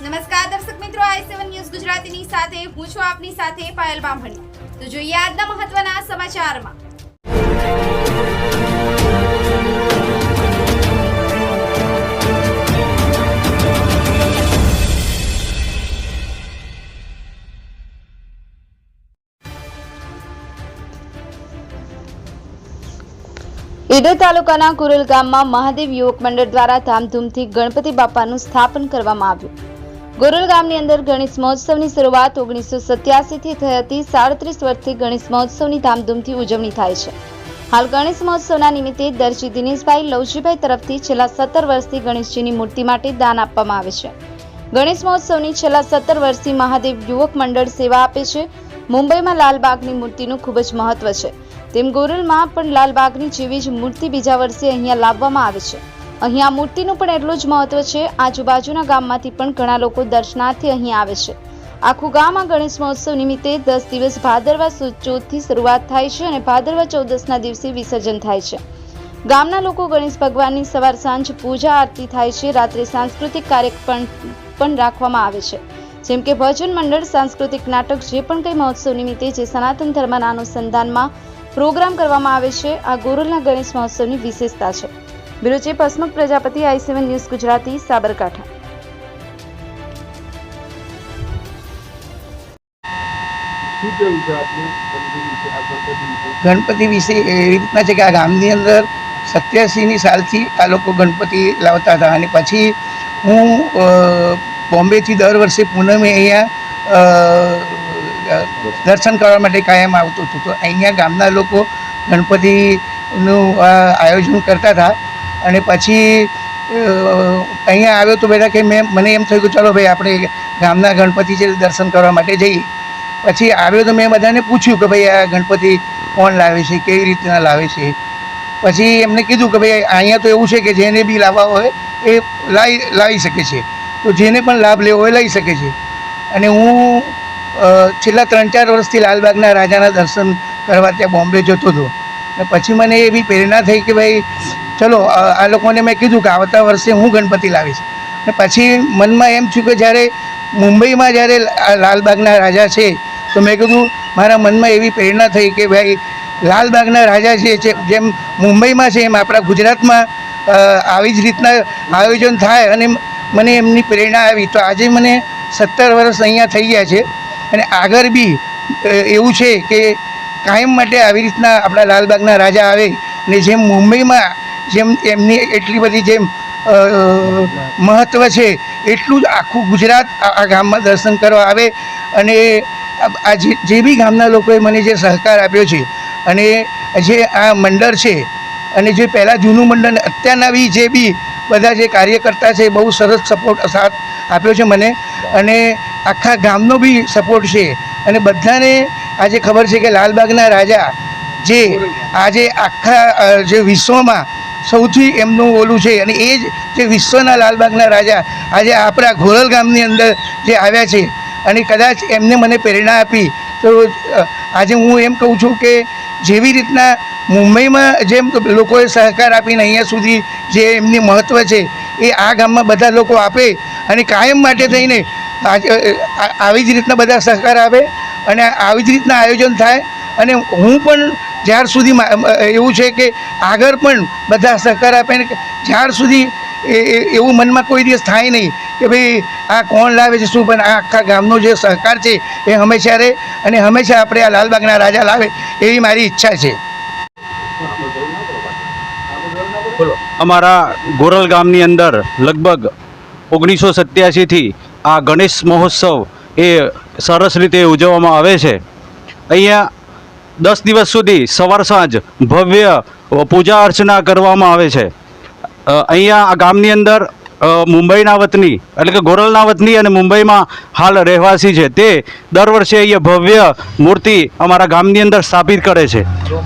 નમસ્કાર દર્શક મિત્રો, આઈ સેવન ન્યૂઝ ગુજરાતીની સાથે, હું છું આપની સાથે પાયલ બામણી. તો જોઈએ આજના મહત્વના સમાચારમાં. ઈડર તાલુકાના કુરલ ગામમાં મહાદેવ યુવક મંડળ દ્વારા ધામધૂમથી ગણપતિ બાપાનું સ્થાપન કરવામાં આવ્યું. ગોરલ ગામની અંદર ગણેશ મહોત્સવની શરૂઆત ઓગણીસો સત્યાસીથી થઈ હતી. સાડત્રીસ વર્ષથી ગણેશ મહોત્સવની ધામધૂમથી ઉજવણી થાય છે. હાલ ગણેશ મહોત્સવના નિમિત્તે દરજી દિનેશભાઈ લવજીભાઈ તરફથી છેલ્લા સત્તર વર્ષથી ગણેશજીની મૂર્તિ માટે દાન આપવામાં આવે છે. ગણેશ મહોત્સવની છેલ્લા સત્તર વર્ષથી મહાદેવ યુવક મંડળ સેવા આપે છે. મુંબઈમાં લાલબાગની મૂર્તિનું ખૂબ જ મહત્વ છે. તેમ ગોરલમાં પણ લાલબાગની જેવી જ મૂર્તિ બીજા વર્ષે અહીંયા લાવવામાં આવે છે. અહીં આ મૂર્તિનું પણ એટલું જ મહત્વ છે, આજુબાજુના ગામમાંથી પણ ઘણા લોકો દર્શનાર્થે અહીં આવે છે. આખું ગામ આ ગણેશ મહોત્સવ નિમિત્તે દસ દિવસ ભાદરવા ચોથથી શરૂઆત થાય છે અને ભાદરવા ચૌદસના દિવસે વિસર્જન થાય છે. ગામના લોકો ગણેશ ભગવાનની સવાર સાંજ પૂજા આરતી થાય છે, રાત્રે સાંસ્કૃતિક કાર્યક્રમ પણ રાખવામાં આવે છે. જેમ કે ભજન મંડળ, સાંસ્કૃતિક નાટક, જે પણ કંઈ મહોત્સવ નિમિત્તે જે સનાતન ધર્મના અનુસંધાનમાં પ્રોગ્રામ કરવામાં આવે છે, આ ગોરલના ગણેશ મહોત્સવની વિશેષતા છે. Bureau chief Hasmukh Prajapati I seven news Gujarati Sabarkantha. Ganpati વિશે એવી રીતના છે કે આ ગામની અંદર સત્યાસીની સાલથી આ લોકો ગણપતિ લાવતા હતા. અને પછી હું બોમ્બેથી દર વર્ષે પૂનમે અહીંયા દર્શન કરવા માટે કાયમ આવતો હતો. તો અહીંયા ગામના લોકો ગણપતિનું આ આયોજન કરતા હતા. અને પછી અહીંયા આવ્યો તો બેટા કે મેં, મને એમ થયું કે ચલો ભાઈ આપણે ગામના ગણપતિ છે દર્શન કરવા માટે જઈએ. પછી આવ્યો તો મેં બધાને પૂછ્યું કે ભાઈ આ ગણપતિ કોણ લાવે છે, કેવી રીતના લાવે છે? પછી એમને કીધું કે ભાઈ અહીંયા તો એવું છે કે જેને બી લાવવા હોય એ લાવી લાવી શકે છે. તો જેને પણ લાભ લેવો હોય લઈ શકે છે. અને હું છેલ્લા ત્રણ ચાર વર્ષથી લાલબાગના રાજાના દર્શન કરવા ત્યાં બોમ્બે જતો હતો. પછી મને એવી પ્રેરણા થઈ કે ભાઈ ચલો, આ લોકોને મેં કીધું કે આવતા વર્ષે હું ગણપતિ લાવીશ. ને પછી મનમાં એમ થયું કે જ્યારે મુંબઈમાં જ્યારે લાલબાગના રાજા છે, તો મેં કીધું, મારા મનમાં એવી પ્રેરણા થઈ કે ભાઈ, લાલબાગના રાજા છે, જેમ મુંબઈમાં છે એમ આપણા ગુજરાતમાં આવી જ રીતના આયોજન થાય અને મને એમની પ્રેરણા આવી. તો આજે મને સત્તર વર્ષ અહીંયા થઈ ગયા છે અને આગળ બી એવું છે કે કાયમ માટે આવી રીતના આપણા લાલબાગના રાજા આવે ને જેમ મુંબઈમાં જેમ એમની એટલી બધી જેમ મહત્ત્વ છે, એટલું જ આખું ગુજરાત આ ગામમાં દર્શન કરવા આવે. અને આ જે બી ગામના લોકોએ મને જે સહકાર આપ્યો છે, અને જે આ મંડળ છે, અને જે પહેલાં જૂનું મંડળ અત્યારના બી જે બી બધા જે કાર્યકર્તા છે, બહુ સરસ સપોર્ટ સાથ આપ્યો છે મને. અને આખા ગામનો બી સપોર્ટ છે. અને બધાને આજે ખબર છે કે લાલબાગના રાજા જે આજે આખા જે વિશ્વમાં સૌથી એમનું ઓલું છે અને એ જ જે વિશ્વના લાલબાગના રાજા આજે આપણા ઘોરલ ગામની અંદર જે આવ્યા છે અને કદાચ એમને મને પ્રેરણા આપી, તો આજે હું એમ કહું છું કે જેવી રીતના મુંબઈમાં જેમ લોકોએ સહકાર આપીને અહીંયા સુધી જે એમની મહત્ત્વ છે, એ આ ગામમાં બધા લોકો આપે અને કાયમ માટે થઈને આવી જ રીતના બધા સહકાર આપે અને આવી જ રીતના આયોજન થાય અને હું પણ જ્યાર સુધી એવું છે કે આગળ પણ બધા સહકાર આપે ને જ્યાર સુધી એવું મનમાં કોઈ દિવસ થાય નહીં કે ભાઈ આ કોણ લાવે છે, શું પણ આ આખા ગામનો જે સહકાર છે એ હંમેશા રહે અને હંમેશા આપણે આ લાલબાગના રાજા લાવે એવી મારી ઈચ્છા છે. અમારા ગોરલ ગામની અંદર લગભગ ઓગણીસો સત્યાસીથી આ ગણેશ મહોત્સવ એ સરસ રીતે ઉજવવામાં આવે છે. અહીંયા દસ દિવસ સુધી સવાર સાંજ ભવ્ય પૂજા અર્ચના કરવામાં આવે છે. અહીંયા આ ગામની અંદર મુંબઈના વતની, એટલે કે ગોરલના વતની અને મુંબઈમાં હાલ રહેવાસી છે તે દર વર્ષે અહીંયા ભવ્ય મૂર્તિ અમારા ગામની અંદર સ્થાપિત કરે છે.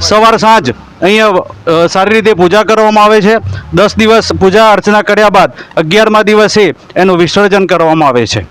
સવાર સાંજ અહીંયા સારી રીતે પૂજા કરવામાં આવે છે. દસ દિવસ પૂજા અર્ચના કર્યા બાદ અગિયારમા દિવસે એનું વિસર્જન કરવામાં આવે છે.